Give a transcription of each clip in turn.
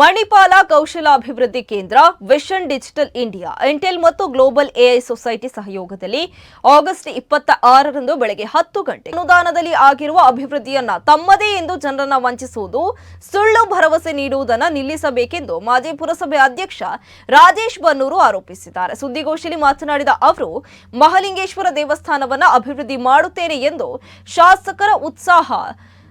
ಮಣಿಪಾಲ ಕೌಶಲಾಭಿವೃದ್ಧಿ ಕೇಂದ್ರ vision digital India Intel ಮತ್ತು ಗ್ಲೋಬಲ್ ಎಐ ಸೊಸೈಟಿ ಸಹಯೋಗದಲ್ಲಿ ಆಗಸ್ಟ್ ಇಪ್ಪತ್ತ ಆರರಂದು ಬೆಳಗ್ಗೆ ಹತ್ತು ಗಂಟೆ ಅನುದಾನದಲ್ಲಿ ಆಗಿರುವ ಅಭಿವೃದ್ಧಿಯನ್ನ ತಮ್ಮದೇ ಎಂದು ಜನರನ್ನ ವಂಚಿಸುವುದು, ಸುಳ್ಳು ಭರವಸೆ ನೀಡುವುದನ್ನು ನಿಲ್ಲಿಸಬೇಕೆಂದು ಮಾಜಿ ಪುರಸಭೆ ಅಧ್ಯಕ್ಷ ರಾಜೇಶ್ ಬನ್ನೂರು ಆರೋಪಿಸಿದ್ದಾರೆ. ಸುದ್ದಿಗೋಷ್ಠಿಯಲ್ಲಿ ಮಾತನಾಡಿದ ಅವರು, ಮಹಲಿಂಗೇಶ್ವರ ದೇವಸ್ಥಾನವನ್ನ ಅಭಿವೃದ್ಧಿ ಮಾಡುತ್ತೇನೆ ಎಂದು ಶಾಸಕರ ಉತ್ಸಾಹ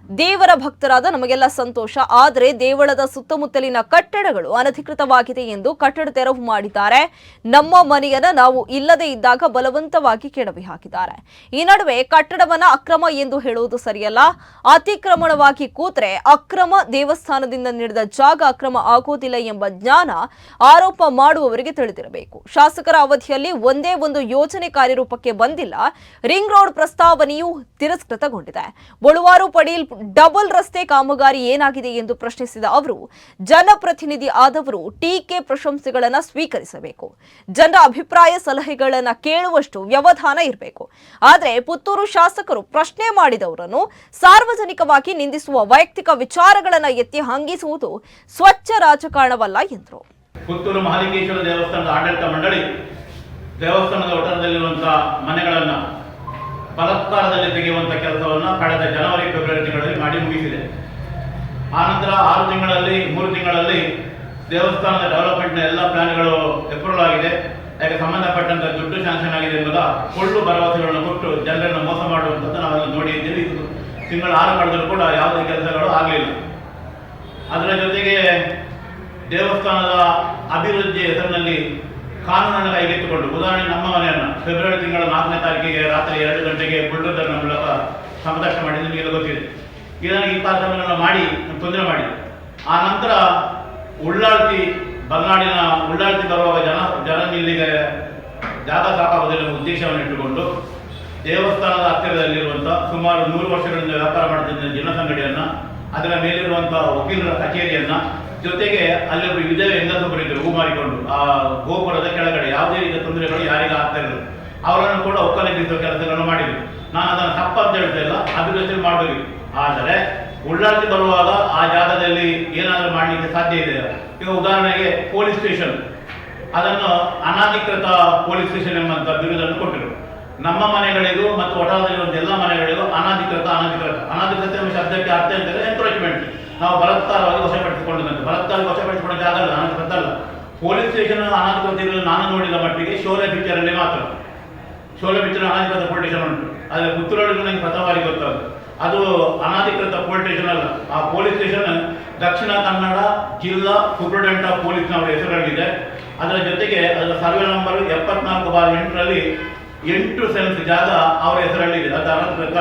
ದೇವರ ಭಕ್ತರಾದ ನಮಗೆಲ್ಲ ಸಂತೋಷ. ಆದರೆ ದೇವಳದ ಸುತ್ತಮುತ್ತಲಿನ ಕಟ್ಟಡಗಳು ಅನಧಿಕೃತವಾಗಿದೆ ಎಂದು ಕಟ್ಟಡ ತೆರವು ಮಾಡಿದ್ದಾರೆ. ನಮ್ಮ ಮನೆಯನ್ನ ನಾವು ಇಲ್ಲದೆ ಇದ್ದಾಗ ಬಲವಂತವಾಗಿ ಕೆಡವಿ ಹಾಕಿದ್ದಾರೆ. ಈ ನಡುವೆ ಕಟ್ಟಡವನ್ನ ಅಕ್ರಮ ಎಂದು ಹೇಳುವುದು ಸರಿಯಲ್ಲ. ಅತಿಕ್ರಮಣವಾಗಿ ಕೂತ್ರೆ ಅಕ್ರಮ ದೇವಸ್ಥಾನದಿಂದ ನೀಡಿದ ಜಾಗ ಅಕ್ರಮ ಆಗೋದಿಲ್ಲ ಎಂಬ ಜ್ಞಾನ ಆರೋಪ ಮಾಡುವವರಿಗೆ ತಿಳಿದಿರಬೇಕು. ಶಾಸಕರ ಅವಧಿಯಲ್ಲಿ ಒಂದೇ ಒಂದು ಯೋಜನೆ ಕಾರ್ಯರೂಪಕ್ಕೆ ಬಂದಿಲ್ಲ. ರಿಂಗ್ ರೋಡ್ ಪ್ರಸ್ತಾವನೆಯು ತಿರಸ್ಕೃತಗೊಂಡಿದೆ. ಬಳುವಾರು ಪಡೀಲ್ ಡಬಲ್ ರಸ್ತೆ ಕಾಮಗಾರಿ ಏನಾಗಿದೆ ಎಂದು ಪ್ರಶ್ನಿಸಿದ ಅವರು, ಜನಪ್ರತಿನಿಧಿ ಆದವರು ಟೀಕೆ ಪ್ರಶಂಸೆಗಳನ್ನು ಸ್ವೀಕರಿಸಬೇಕು. ಜನರ ಅಭಿಪ್ರಾಯ ಸಲಹೆಗಳನ್ನು ಕೇಳುವಷ್ಟು ವ್ಯವಧಾನ ಇರಬೇಕು. ಆದರೆ ಪುತ್ತೂರು ಶಾಸಕರು ಪ್ರಶ್ನೆ ಮಾಡಿದವರನ್ನು ಸಾರ್ವಜನಿಕವಾಗಿ ನಿಂದಿಸುವ ವೈಯಕ್ತಿಕ ವಿಚಾರಗಳನ್ನು ಎತ್ತಿ ಹಂಗಿಸುವುದು ಸ್ವಚ್ಛ ರಾಜಕಾರಣವಲ್ಲ ಎಂದರು. ಪುತ್ತೂರು ಮಹಾಲಿಂಗೇಶ್ವರ ದೇವಸ್ಥಾನದ ಆಡಳಿತ ಮಂಡಳಿ ದೇವಸ್ಥಾನದ ಮನೆಗಳನ್ನು ಬಲಾತ್ಕಾರದಲ್ಲಿ ತೆಗೆಯುವಂಥ ಕೆಲಸವನ್ನು ಕಳೆದ ಜನವರಿ, ಫೆಬ್ರವರಿ ತಿಂಗಳಲ್ಲಿ ಮಾಡಿ ಮುಗಿಸಿದೆ. ಆನಂತರ ಆರು ತಿಂಗಳಲ್ಲಿ, ಮೂರು ತಿಂಗಳಲ್ಲಿ ದೇವಸ್ಥಾನದ ಡೆವಲಪ್ಮೆಂಟ್ನ ಎಲ್ಲ ಪ್ಲಾನ್ಗಳು ಅಪ್ರೂವಲ್ ಆಗಿದೆ. ಅದಕ್ಕೆ ಸಂಬಂಧಪಟ್ಟಂತ ದುಡ್ಡು ಶಾಂಕ್ಷನ್ ಆಗಿದೆ ಎಂಬುದ ಕೊಳ್ಳು ಭರವಸೆಗಳನ್ನು ಕೊಟ್ಟು ಜನರನ್ನು ಮೋಸ ಮಾಡುವಂಥದ್ದು ನಾವೆಲ್ಲ ನೋಡಿ ಇದು ತಿಂಗಳ ಆರು ಮಾಡಿದ್ರು ಕೂಡ ಯಾವುದೇ ಕೆಲಸಗಳು ಆಗಲಿಲ್ಲ. ಅದರ ಜೊತೆಗೆ ದೇವಸ್ಥಾನದ ಅಭಿವೃದ್ಧಿ ಹೆಸರಿನಲ್ಲಿ ಕಾನೂನನ್ನು ಕೈಗೆತ್ತಿಕೊಂಡು ಉದಾಹರಣೆ ನಮ್ಮ ಮನೆಯನ್ನು, ಫೆಬ್ರವರಿ ತಿಂಗಳ ನಾಲ್ಕನೇ ತಾರೀಕಿಗೆ ರಾತ್ರಿ ಎರಡು ಗಂಟೆಗೆ ಬುಲ್ಡೋದರ್ನ ಮೂಲಕ ಸಮದರ್ಶನ ಮಾಡಿ ನಿಮಗೆಲ್ಲ ಗೊತ್ತಿದೆ. ಇದನ್ನು ಈ ಕಾರ್ಯಕ್ರಮಗಳನ್ನು ಮಾಡಿ, ತೊಂದರೆ ಮಾಡಿ. ಆ ನಂತರ ಉಳ್ಳಾಳ್ತಿ ಬಲ್ನಾಡಿನ ಉಳ್ಳಾಳ್ತಿ ಬರುವಾಗ ಜನ ಜನ ನಿಲ್ಲಿಗೆ ಜಾಗ ಸಾಕಾಗುವುದಿಲ್ಲ ಉದ್ದೇಶವನ್ನು ಇಟ್ಟುಕೊಂಡು, ದೇವಸ್ಥಾನದ ಹತ್ತಿರದಲ್ಲಿರುವಂಥ ಸುಮಾರು ನೂರು ವರ್ಷಗಳಿಂದ ವ್ಯಾಪಾರ ಮಾಡುತ್ತಿದ್ದ ಜನಸಂಗಡಿಯನ್ನು ಅದರ ಮೇಲಿರುವಂಥ ವಕೀಲರ ಕಚೇರಿಯನ್ನ ಜೊತೆಗೆ ಅಲ್ಲಿ ಒಬ್ಬರು ವಿಧವೆ ಹೆಂಗಸೊಬ್ಬರು ಇದ್ರು ಹೂ ಮಾಡಿಕೊಂಡು ಆ ಗೋಪುರದ ಕೆಳಗಡೆ ಯಾವುದೇ ರೀತಿಯ ತೊಂದರೆಗಳು ಯಾರಿಗೂ ಆಗ್ತಾ ಇರಲಿಲ್ಲ. ಅವರನ್ನು ಕೂಡ ಒಕ್ಕಲಿಗಿಸುವ ಕೆಲಸಗಳನ್ನು ಮಾಡಿದ್ರು. ನಾನು ಅದನ್ನು ತಪ್ಪಂತ ಹೇಳ್ತಾ ಇಲ್ಲ ಅಭಿವೃದ್ಧಿ ಮಾಡಬೇಕು. ಆದರೆ ಉಳ್ಳಾಡಿ ಬರುವಾಗ ಆ ಜಾಗದಲ್ಲಿ ಏನಾದರೂ ಮಾಡಲಿಕ್ಕೆ ಸಾಧ್ಯ ಇದೆ? ಈಗ ಉದಾಹರಣೆಗೆ ಪೊಲೀಸ್ ಸ್ಟೇಷನ್. ಅದನ್ನು ಅನಧಿಕೃತ ಪೊಲೀಸ್ ಸ್ಟೇಷನ್ ಎಂಬಂತ ಬಿರುದನ್ನು ಕೊಟ್ಟರು ನಮ್ಮ ಮನೆಗಳಿಗೂ ಮತ್ತು ಒಟಾರದಲ್ಲಿರುವಂಥ ಎಲ್ಲ ಮನೆಗಳಿಗೂ ಅನಾಧಿಕೃತ ಅನಾಧಿಕೃತ. ಅನಾಧಿಕೃತ ಎಂಬ ಶಬ್ದಕ್ಕೆ ಅರ್ಥ ಎಂದರೆ ಎನ್ಕ್ರೋಚ್ಮೆಂಟ್ ನಾವು ಬಲಾತ್ಕಾರವಾಗಿ ವಶಪಡಿಸಿಕೊಂಡಂತೆ ವಶಪಡಿಸಿಕೊಳ್ಳೋಕೆ ಆಗಲ್ಲ ನನಗೆ ಗೊತ್ತಲ್ಲ. ಪೊಲೀಸ್ ಸ್ಟೇಷನ್ ಅನಾಧಿಕೃತ ನಾನು ನೋಡಿದ ಮಟ್ಟಿಗೆ ಶೋಲೆ ಪಿಕ್ಚರಲ್ಲಿ ಮಾತ್ರ. ಶೋಲೆ ಪಿಕ್ಚರ್ ಅನಾಧಿಕೃತ ಪೊಲೀಸ್ ಸ್ಟೇಷನ್ ಉಂಟು. ಆದರೆ ಪುತ್ತೂರೊಳಗೆ ನನಗೆ ಪ್ರಥಮವಾಗಿ ಗೊತ್ತಾಗುತ್ತೆ ಅದು ಅನಾಧಿಕೃತ ಪೊಲೀಸ್ ಸ್ಟೇಷನ್ ಅಲ್ಲ. ಆ ಪೊಲೀಸ್ ಸ್ಟೇಷನ್ ದಕ್ಷಿಣ ಕನ್ನಡ ಜಿಲ್ಲಾ ಸೂಪ್ರಿಂಟೆಂಟ್ ಆಫ್ ಪೊಲೀಸ್ನವರ ಹೆಸರಲ್ಲಿದೆ. ಅದರ ಜೊತೆಗೆ ಅದರ ಸರ್ವೆ ನಂಬರ್ ಎಪ್ಪತ್ನಾಲ್ಕು ಬಾರ್ ಎಂಟರಲ್ಲಿ ಎಂಟು ಸೆನ್ಸ್ ಜಾಗ ಅವರ ಹೆಸರಲ್ಲಿದೆ. ಅದು ಅನಾಧಿಕೃತ